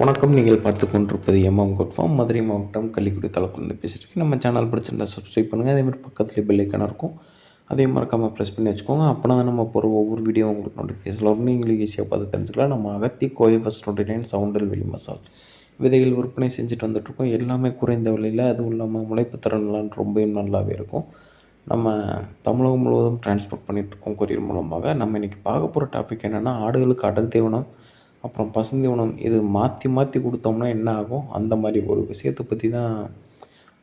வணக்கம். நீங்கள் பார்த்து கொண்டிருப்பது எம்எம் குட்ஃபார்ம் மதுரை மாவட்டம் கள்ளிக்குடி தளக்குலேருந்து பேசிட்டு நம்ம சேனல் பிடிச்சிருந்தா சப்ஸ்கிரைப் பண்ணுங்கள் அதேமாதிரி பக்கத்துலேயே பெல்லைக்கான இருக்கும். அதையும் மறக்காமல் ப்ரெஸ் பண்ணி வச்சுக்கோங்க. அப்போனா தான் நம்ம போகிற ஒவ்வொரு வீடியோ உங்களுக்கு நோட்டிஃபிகேஷன் வரும். நீங்களும் ஈஸியாக பார்த்து தெரிஞ்சுக்கலாம். நம்ம அகத்தி கோயில் ஃபஸ்ட் டுவெண்ட்டி நைன் சவுண்டல் வெளி மசால் விதைகள் விற்பனை செஞ்சுட்டு வந்துட்ருக்கோம் எல்லாமே குறைந்த விலையில் அதுவும் இல்லாமல் முளைப்பு திறன்லாம் ரொம்பவும் நல்லாவே இருக்கும். நம்ம தமிழகம் முழுவதும் டிரான்ஸ்போர்ட் பண்ணிகிட்ருக்கோம் கொரியர் மூலமாக. நம்ம இன்றைக்கி பார்க்க போகிற டாபிக் என்னென்னா ஆடுகளுக்கு அடல் தீவனம் அப்புறம் பசுந்தீவனம் இது மாற்றி மாற்றி கொடுத்தோம்னா என்ன ஆகும்? அந்த மாதிரி ஒரு விஷயத்தை பற்றி தான்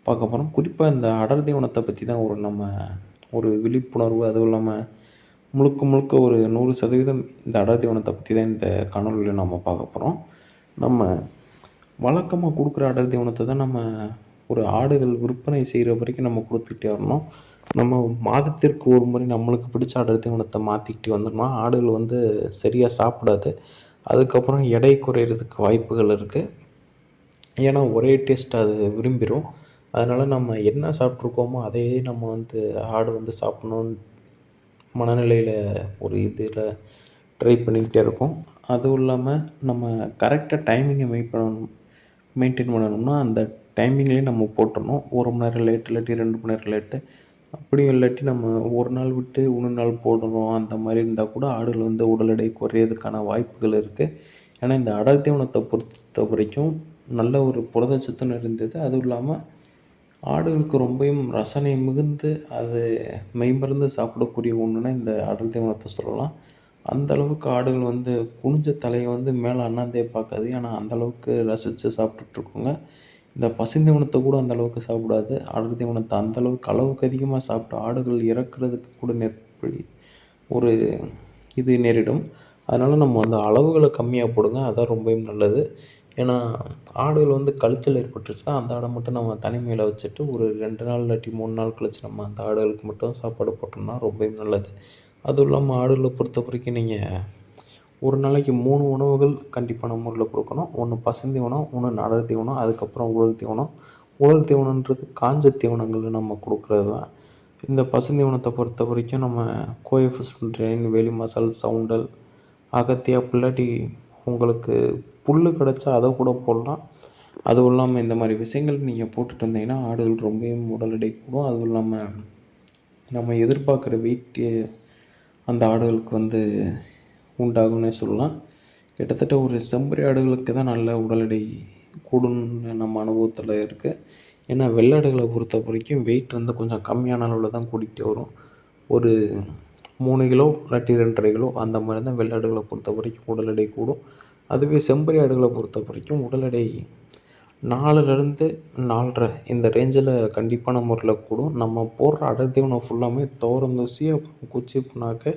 பார்க்க போகிறோம் குறிப்பாக இந்த அடர் தீவனத்தை பற்றி தான் ஒரு நம்ம ஒரு விழிப்புணர்வு அதுவும் இல்லாமல் முழுக்க முழுக்க ஒரு நூறு சதவீதம் இந்த அடர் தீவனத்தை பற்றி தான் இந்த காணொலியில் நம்ம பார்க்க போகிறோம் நம்ம வழக்கமாக கொடுக்குற அடர் தீவனத்தை தான் நம்ம ஒரு ஆடுகள் விற்பனை செய்கிற வரைக்கும் நம்ம கொடுத்துக்கிட்டே வரணும். நம்ம மாதத்திற்கு ஒரு முறை நம்மளுக்கு பிடிச்ச அடர் தீவனத்தை மாற்றிக்கிட்டே வந்துடணும். ஆடுகள் வந்து சரியாக சாப்பிடாது. அதுக்கப்புறம் எடை குறையிறதுக்கு வாய்ப்புகள் இருக்குது ஏன்னா ஒரே டேஸ்ட் அது விரும்பிடும் அதனால் நம்ம என்ன சாப்பிட்ருக்கோமோ அதையே நம்ம வந்து ஆடு வந்து சாப்பிட்ணுன்னு மனநிலையில் ஒரு இதில் ட்ரை பண்ணிக்கிட்டே இருக்கோம். அதுவும் இல்லாமல் நம்ம கரெக்டாக டைமிங்கை மெயின் பண்ணணும் மெயின்டைன் பண்ணணும்னா அந்த டைமிங்லேயே நம்ம போட்டுடணும் ஒரு மணி நேரம் லேட் இல்லாட்டி ரெண்டு மணி நேரம் லேட்டு அப்படியும் இல்லாட்டி நம்ம ஒரு நாள் விட்டு இன்னொரு நாள் போடணும் அந்த மாதிரி இருந்தால் கூட ஆடுகள் வந்து உடல் எடை குறையிறதுக்கான வாய்ப்புகள் இருக்குது ஏன்னா இந்த அடர் தீவனத்தை பொறுத்த வரைக்கும் நல்ல ஒரு புரதச்சத்து நிறைந்தது. அதுவும் இல்லாமல் ஆடுகளுக்கு ரொம்பவும் ரசனை மிகுந்து அது மெய்மருந்து சாப்பிடக்கூடிய ஒன்றுனா இந்த அடர் தீவனத்தை சொல்லலாம். அந்த அளவுக்கு ஆடுகள் வந்து குனிஞ்ச தலையை வந்து மேலே அண்ணாந்தே பார்க்காது. ஏன்னா அந்தளவுக்கு ரசித்து சாப்பிட்டுட்ருக்குங்க இந்த பசுந்தீவனத்தை கூட அந்த அளவுக்கு சாப்பிடாது. ஆடு தீவனத்தை அந்த அளவுக்கு அளவுக்கு அதிகமாக சாப்பிட்டு ஆடுகள் இறக்குறதுக்கு கூட நெற்படி ஒரு இது நேரிடும். அதனால் நம்ம அந்த அளவுகளை கம்மியாக போடுங்க. அதான் ரொம்பவும் நல்லது. ஏன்னா ஆடுகள் வந்து கழிச்சல் ஏற்பட்டுருச்சுன்னா அந்த ஆடை மட்டும் நம்ம தனிமையில் வச்சுட்டு ஒரு ரெண்டு நாள் இல்லாட்டி மூணு நாள் கழிச்சு நம்ம அந்த ஆடுகளுக்கு மட்டும் சாப்பாடு போட்டோம்னா ரொம்பவும் நல்லது. அதுவும் இல்லாமல் ஆடுகளை பொறுத்த வரைக்கும் நீங்கள் ஒரு நாளைக்கு மூணு உணவுகள் கண்டிப்பான முறையில் கொடுக்கணும். ஒன்று பசுந்தீவனம் ஒன்று அடர் தீவனம் அதுக்கப்புறம் உலர் தீவனம். உலர் தீவனன்றது காஞ்ச தீவனங்கள் நம்ம கொடுக்குறது தான். இந்த பசுந்தீவனத்தை பொறுத்த வரைக்கும் நம்ம கோஎஃப்எஸ் ட்ரெயின் வேலி மசால் சவுண்டல் அகத்தியா பிள்ளாட்டி உங்களுக்கு புல் கிடச்சா அதை கூட போடலாம். அதுவும் இல்லாமல் இந்த மாதிரி விஷயங்கள் நீங்கள் போட்டுட்டு இருந்தீங்கன்னா ஆடுகள் ரொம்பவும் உடல் எடை கூடும். அதுவும் இல்லாமல் நம்ம எதிர்பார்க்குற வெயிட் அந்த ஆடுகளுக்கு வந்து உண்டாகும்னே சொல்லலாம். கிட்டத்தட்ட ஒரு செம்பரி ஆடுகளுக்கு தான் நல்ல உடல் எடை கூடும்னு நம்ம அனுபவத்தில் இருக்குது ஏன்னா வெள்ளாடுகளை பொறுத்த வரைக்கும் வெயிட் வந்து கொஞ்சம் கம்மியான அளவில் தான் கூட்டிகிட்டு வரும். ஒரு மூணு கிலோ இல்லாட்டி ரெண்டரை கிலோ அந்த மாதிரி தான் வெள்ளாடுகளை பொறுத்த வரைக்கும் உடல் எடை கூடும். அதுவே செம்பரி ஆடுகளை பொறுத்த வரைக்கும் உடல் எடை நாலுலேருந்து நாலரை இந்த ரேஞ்சில் கண்டிப்பான முறையில் கூடும். நம்ம போடுற அடர் தீவனம் ஃபுல்லாமே துவரந்தூசி அப்புறம் குச்சி புண்ணாக்கு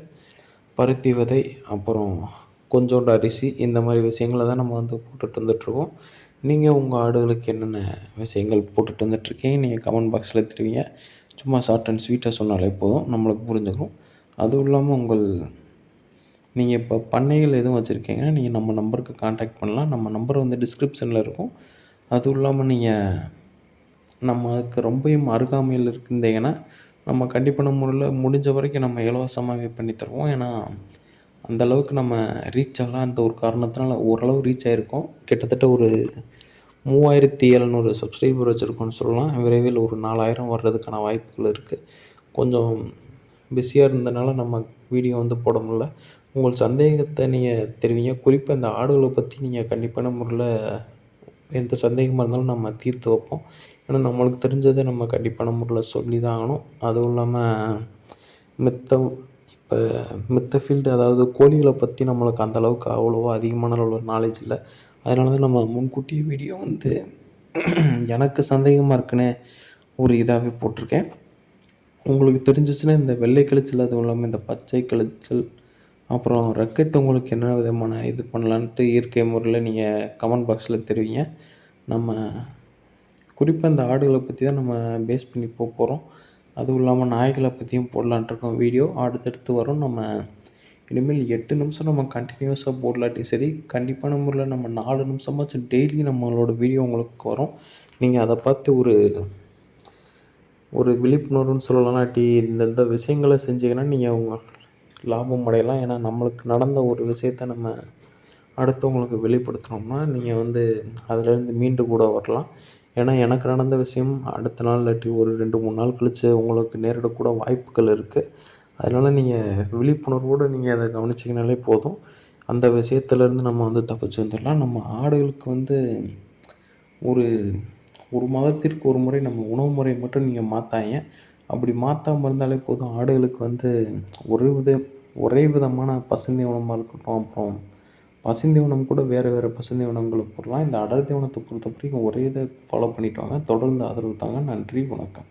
பருத்தி விதை அப்புறம் கொஞ்சோண்டு அரிசி இந்த மாதிரி விஷயங்கள தான் நம்ம வந்து போட்டுட்டு வந்துட்டுருக்கோம் நீங்கள் உங்கள் ஆடுகளுக்கு என்னென்ன விஷயங்கள் போட்டுட்டு வந்துட்டுருக்கீங்க நீங்கள் கமெண்ட் பாக்ஸில் தெரிவிங்க. சும்மா ஷார்ட் அண்ட் ஸ்வீட்டாக சொன்னாலே போதும். நம்மளுக்கு புரிஞ்சுக்கணும் அதுவும் இல்லாமல் உங்கள் நீங்கள் இப்போ பண்ணைகள் எதுவும் வச்சுருக்கீங்கன்னா நீங்கள் நம்ம நம்பருக்கு காண்டாக்ட் பண்ணலாம். நம்ம நம்பர் வந்து டிஸ்கிரிப்ஷனில் இருக்கும். அதுவும் இல்லாமல் நீங்கள் நம்மளுக்கு ரொம்பவும் அருகாமையில் இருந்தீங்கன்னா நம்ம கண்டிப்பான முறையில் முடிஞ்ச வரைக்கும் நம்ம இலவசமாகவே பண்ணி தருவோம். ஏன்னா அந்த அளவுக்கு நம்ம ரீச் ஆகலாம். அந்த ஒரு காரணத்தினால ஓரளவு ரீச் ஆகிருக்கோம் கிட்டத்தட்ட ஒரு மூவாயிரத்தி எழுநூறு சப்ஸ்கிரைபர் வச்சுருக்கோன்னு சொல்லலாம். விரைவில் ஒரு நாலாயிரம் வர்றதுக்கான வாய்ப்புகள் இருக்குது கொஞ்சம் பிஸியாக இருந்தனால நம்ம வீடியோ வந்து போட முடில உங்கள் சந்தேகத்தை நீங்கள் தெரிவிங்க. குறிப்பாக இந்த ஆடுகளை பற்றி நீங்கள் கண்டிப்பான முறையில் எந்த சந்தேகமாக இருந்தாலும் நம்ம தீர்த்து வைப்போம். ஏன்னா நம்மளுக்கு தெரிஞ்சதை நம்ம கண்டிப்பான முறையில் சொல்லி தான் ஆகணும். அதுவும் இல்லாமல் மித்த இப்போ மித்த ஃபீல்டு அதாவது கோழிகளை பற்றி நம்மளுக்கு அந்தளவுக்கு அவ்வளோவா அதிகமான அளவில் நாலேஜ் இல்லை. அதனால தான் நம்ம முன்கூட்டியே வீடியோ வந்து எனக்கு சந்தேகமாக இருக்குன்னு ஒரு இதாகவே போட்டிருக்கேன். உங்களுக்கு தெரிஞ்சிச்சுன்னா இந்த வெள்ளை கழிச்சல் அதுவும் இல்லாமல் இந்த பச்சை கழிச்சல் அப்புறம் ரெக்கைத்தை உங்களுக்கு என்ன விதமான இது பண்ணலான்ட்டு இயற்கை முறையில் நீங்கள் கமெண்ட் பாக்ஸில் தெரிவிங்க. நம்ம குறிப்பாக இந்த ஆடுகளை பற்றி தான் நம்ம பேஸ் பண்ணி போக போகிறோம் அதுவும் இல்லாமல் நாய்களை பற்றியும் போடலான்ட்ருக்கோம் வீடியோ அடுத்தடுத்து வரும். நம்ம இனிமேல் எட்டு நிமிஷம் நம்ம கண்டினியூஸாக போடலாட்டி சரி. கண்டிப்பான முறையில் நம்ம நாலு நிமிஷமாச்சும் டெய்லி நம்மளோட வீடியோ உங்களுக்கு வரும். நீங்கள் அதை பார்த்து ஒரு ஒரு விழிப்புணர்வுன்னு சொல்லலாம்னாட்டி இந்தந்த விஷயங்களை செஞ்சீங்கன்னா நீங்கள் உங்கள் லாபம் அடையலாம். ஏன்னா நம்மளுக்கு நடந்த ஒரு விஷயத்த நம்ம அடுத்தவங்களுக்கு வெளிப்படுத்தினோம்னா நீங்கள் வந்து அதுலேருந்து மீண்டு கூட வரலாம். ஏன்னா எனக்கு நடந்த விஷயம் அடுத்த நாள் இல்லாட்டி ஒரு ரெண்டு மூணு நாள் கழித்து உங்களுக்கு நேரிடக்கூட வாய்ப்புகள் இருக்குது அதனால் நீங்கள் விழிப்புணர்வோடு நீங்கள் அதை கவனிச்சிங்கனாலே போதும். அந்த விஷயத்துலேருந்து நம்ம வந்து தப்பிச்சு வந்துடலாம் நம்ம ஆடுகளுக்கு வந்து ஒரு ஒரு மாதத்திற்கு ஒரு முறை நம்ம உணவு முறை மட்டும் நீங்கள் மாற்றாங்க அப்படி மாற்றாம இருந்தாலே போதும். ஆடுகளுக்கு வந்து ஒரு வித ஒரே விதமான பசுந்தீவனமாக இருக்கட்டும். அப்புறம் பசுந்தீவனம் கூட வேறு வேறு பசுந்தீவனங்களை போடலாம். இந்த அடர் தீவனத்தை பொறுத்த வரைக்கும் ஒரே இதை ஃபாலோ பண்ணிட்டு வாங்க தொடர்ந்து ஆதரவு தாங்க. நன்றி வணக்கம்.